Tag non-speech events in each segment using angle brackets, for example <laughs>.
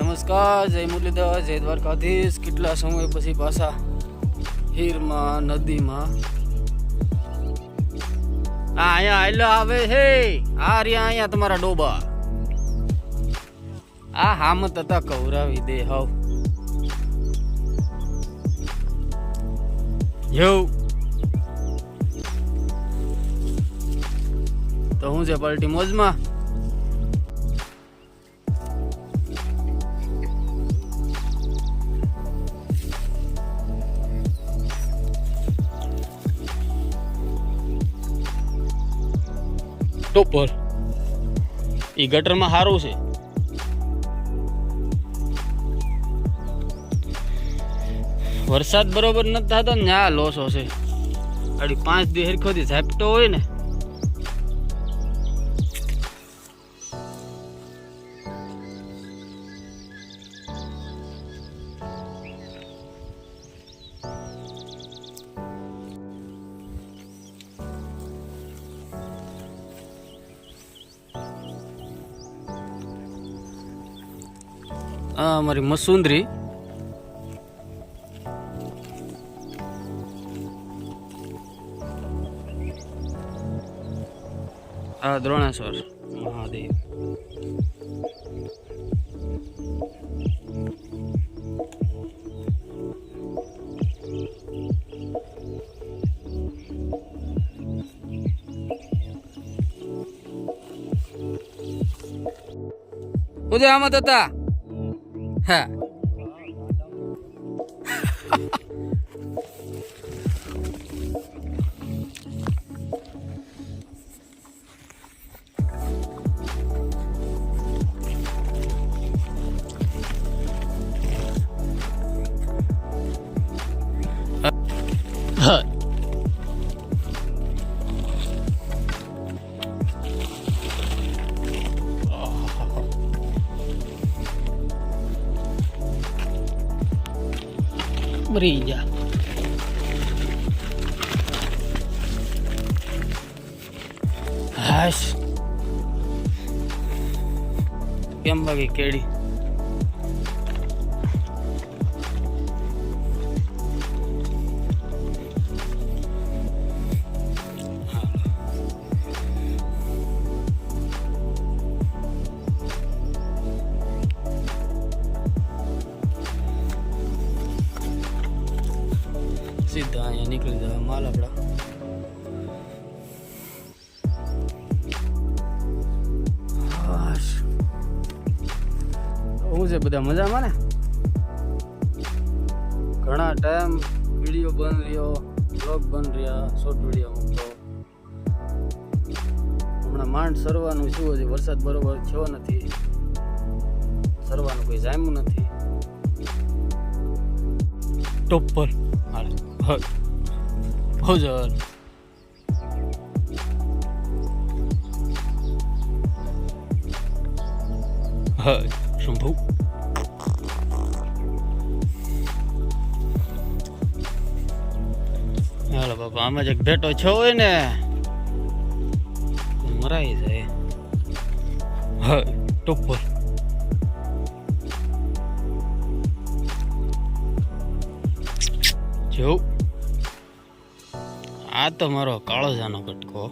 નમસ્કાર, જય મુરલીધર, જય દ્વારકાધીશ. કેટલા સમય પછી પાછા હીરમાં, નદીમાં? આ અહીંયા આયલો આવે છે આ રહ્યા અહીંયા તમારા ડોબા. આ હામત હતા કવરાવી દે હવ. યવ તો હું છે પલટી મોજમાં? ટોપર એ ગટરમાં સારું છે. વરસાદ બરોબર નથી થતો ને આ લોસો છે. અડી પાંચ દી હરખોથી ઝાપટો હોય ને આ અમારી મસુંદરી. આ દ્રોણાસર મહાદેવ. ઉદય આમત હતા હા મરી જા હાશ કેમ બાકી કેડી સીધા અહીંયા નીકળી જવા માલ આપણા. શું છે બધા મજામાં ને? ઘણા ટાઈમ વીડિયો બન રહ્યો બ્લોગ બન રહ્યા શોર્ટ વીડિયો મૂકતો હમણાં માંડ સરવાનું શું હજી વરસાદ બરોબર થયો નથી. સરવાનું કોઈ જામ્યું નથી. ટોપ પર. હાલે. હદ હોજર હદ શંભુ હાલો બાપા આમાં જ એક ભેટો છો હોય ને તો મરાઈ જાય હદ ટોપ જેવું આ તો મારો કાળો જાનો કટકો.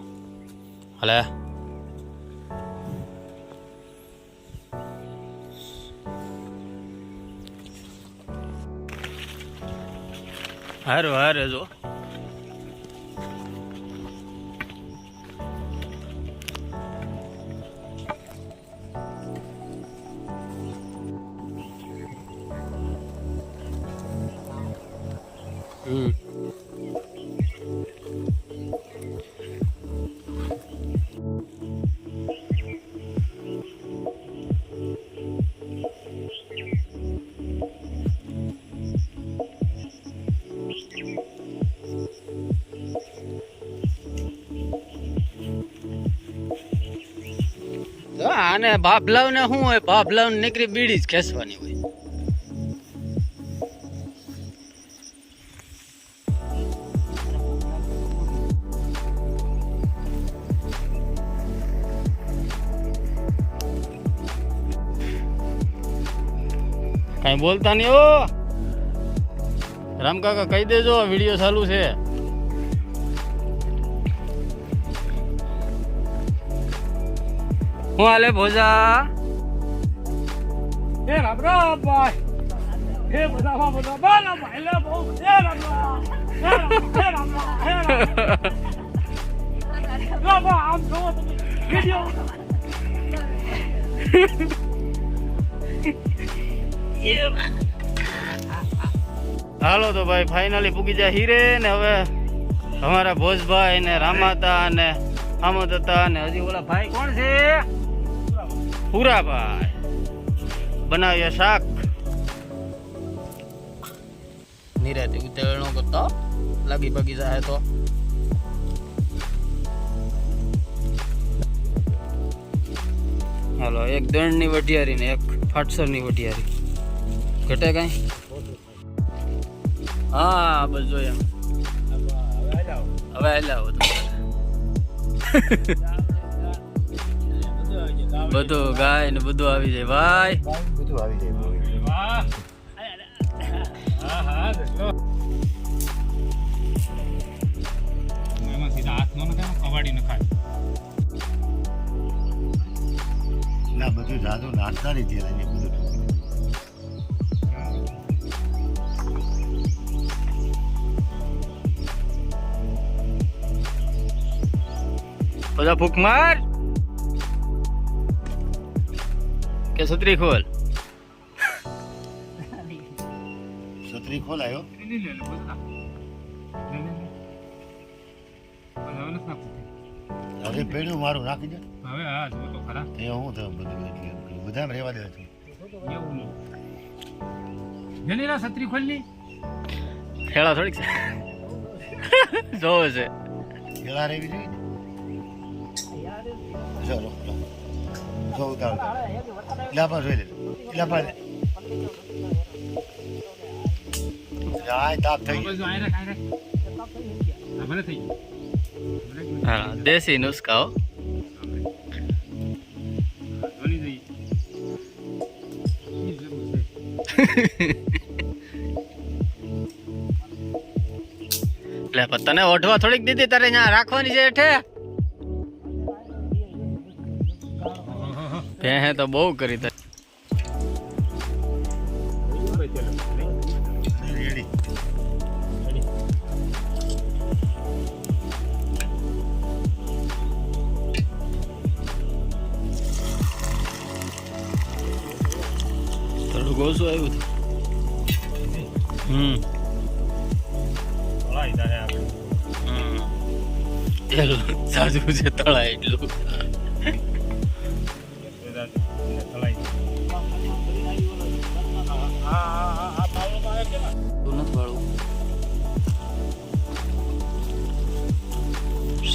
હલે. હારો હારે જો. તો આને બાપલાવ ને શું હોય? બાપલાવ નીકળી બીડી જ ખેંચવાની હોય. કઈ બોલતા નહીં ઓ રામકાકા કહી દેજો વીડિયો ચાલુ છે. હું હાલે ભોજા. એ રામ રામ ભાઈ. હે બધા માં બધા બાલા ભાઈ લે બહુ. હે રામ રામ હે રામ હે રામ આમ જો તમે વિડિયો. હાલો તો ભાઈ ફાઇનલી પૂગી જાય હીરે ને હવે અમારા ભોજભાઈ ને રામાતા ને આમોદતા ને હજી ઓલા ભાઈ કોણ છે? પુરાભાઈ. બનાવ્યા શાક. નિરાતે ઉતેરણો કરતો લાગી પગી જાય તો. હાલો એક દંડની વટિયારી ને એક ફાટસરની વટિયારી ઘટે કાંઈ? હા બસ જોઈએ એમ. હવે હલાવો <laughs> બધું ગાય ને બધું આવી જાય. ભાઈ. બધું આવી જાય નો બધું જાદુ નહીં બધું બધા ફૂક માર. કે છત્રી ખોલ? છત્રી ખોલાયો નહીં લે લે બસ ના લે લે લે બસ હવે પેડું મારું રાખી દે. હવે હા જો તો ખરા એ હું તો બધું એટલે બધા રહેવા દે છે એવું ના છત્રી ખોલી ખેડા થોડીક છે. જોવે છે. ખેડા રહેવી જોઈએ ચલો. જો ઉતાર લાપા જોઈ લે લાપા લે આ તાપ થઈ ગયો બસ આય રાખ આય રાખ હા ભલે થઈ ગયું ભલે ગયું. હા દેશી નુસ્ખાઓ ધોની જઈ ઈ જરૂર છે. એટલે પણ તને ઓઢવા થોડીક દીધી તારે ત્યાં રાખવાની છે હેઠે ભેહે તો બહુ કરી તા. થોડુંક ઓછું આવ્યું હમ. સાજુ છે તળાય એટલું.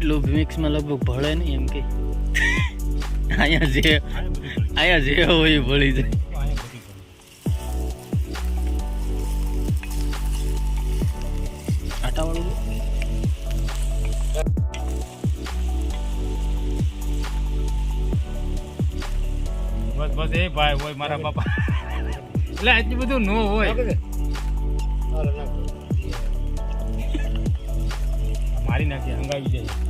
એટલું મિક્સમાં લગભગ ભળે નહીં એમ કે. અહીંયા જે અહીંયા જે હોય એ ભળી જાય. આટાવાળું બસ બસ એ ભાઈ હોય મારા બાપા. એટલે એટલું બધું નો હોય. મારી નાખી હંગાવી જાય.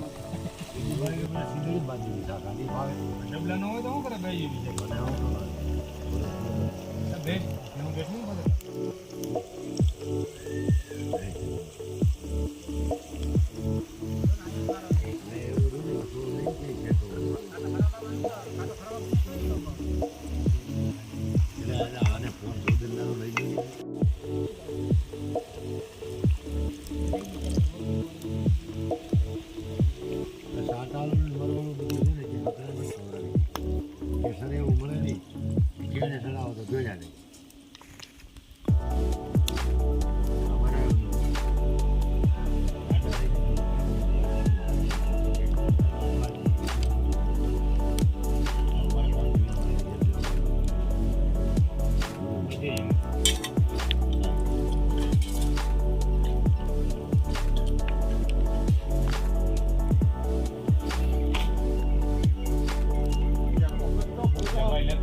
ભાવે હોય તો શું કરે બે જેવી કેળે ચડાવો તો જોયા નહીં અમારે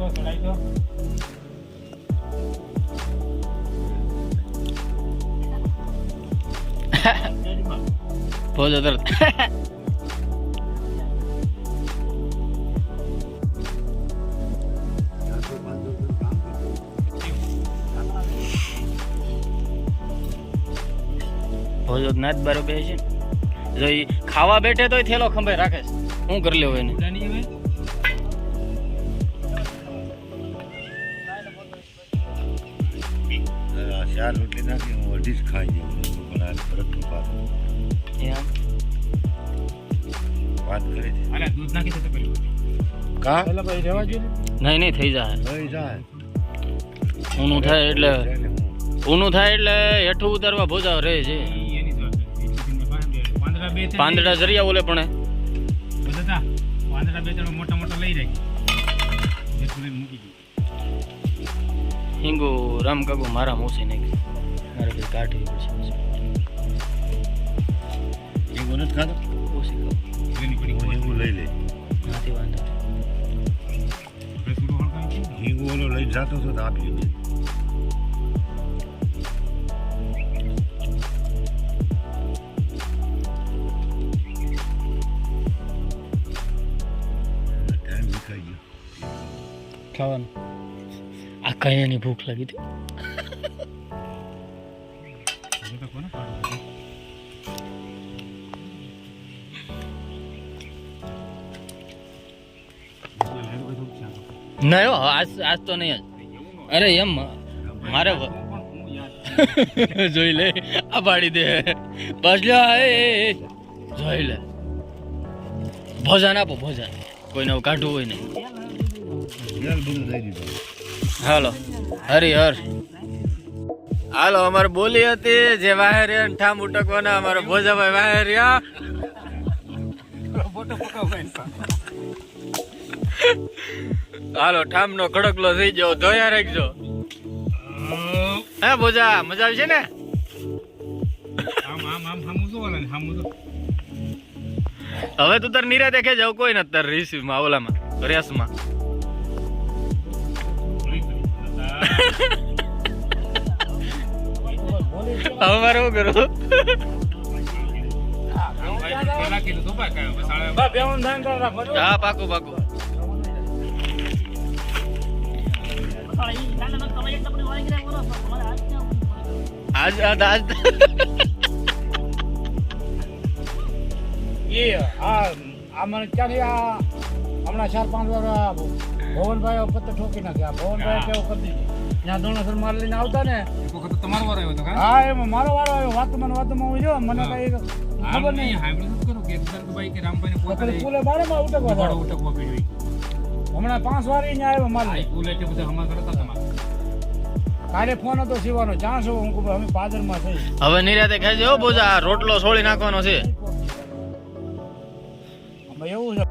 <laughs> ચડાઈ તો ભોજો તરત ચારસો પાંચસો રૂપિયાનું કામ કરતું. ભોજો નાચ બારો બે છે જો ખાવા બેઠે તોય થેલો ખંભે રાખે શું કરી લેવું એને ચાર રોટલી નાખી હું અઢી જ ખાઈ જઉં પણ આ ભરતનું પાક વાત કરી છે અરે દૂધ નાખી દે તો પેલું કા? પેલા ભાઈ રહેવા જોઈએ નહીં નહીં થઈ જાય. થઈ જાય. ઊનું થાય એટલે છે ઊનું થાય એટલે હેઠું ઉતારવા ભોજા રહે છે પાંદડે. જરિયા ઓલે પણ પાંદડા બે ત્રણ મોટા મોટા લઈ રાખી. મૂકી દીધું હિંગુ રામ કાકુ મારા મોસી નાખી. મારે કઈ કાઢી પડશે હિંગુ નથી ખાતો ઓછી ખાવ. હિંગુ લઈ લે. નથી વાંધો. હિંગુ ઓલો લઈને જાતો હતો તો આપી દે. ટાઈમ વિખાઈ ગયો. ખાવાનું. કયાની ભૂખ લાગી હતી. ના આજ આજ તો નહીં અરે, એમ, મારે <laughs> જોઈ લે, આ પાડી દે. બસ એ. જોઈ લે. ભોજન આપો, ભોજન. કોઈને કાઢવું હોય નહીં. હાલો. હરિહર હાલો, અમારે બોલી હતી જે વાહેરિયા ઠામ ઉટકવાના, અમારે ભોજાભાઈ વાહેરિયા. હાલો ઠામ નો ખડકલો થઈ ગયો. ધોયા રાખજો. હે, ભોજા, મજા આવી છે ને? ને હવે તું તાર નિરાતે કે જાવ કોઈ નથી તાર રિસીવમાં, ઓલામાં રેસમાં હવે મારે શું કરું હા, પાકું પાકું. આજ આજ આજ. એ, આ મને ક્યાંથી હમણાં ચાર, પાંચ વાર ભવનભાઈ પત્તર ઠોકી નાખ્યા ભવનભાઈ કેવું કરી ત્યાં દોણસર માર લઈને આવતા ને એક વખત તમારો વારો આવ્યો હતો હા એમાં મારો વારો આવ્યો. વાતમાં વાતમાં હું જો મને કઈ ખબર નહીં, હાઈબ્રિડ કરો કે દુધાળભાઈ કે પેલી પોતાને પુલે બારેમાં ઉટકવા. ઉટકવો પડ્યો હમણાં પાંચ વાર અહીંયા આવ્યો માલ પુલ બધા હમણાં કરતા તમારે કાલે ફોન હતો સીવાનો ચાન્સ છો હું કહું અમે પાદરમાં થઈ. હવે નિરાતે ખાઈ જાવ બોજા રોટલો સોળી નાખવાનો છે. એવું છે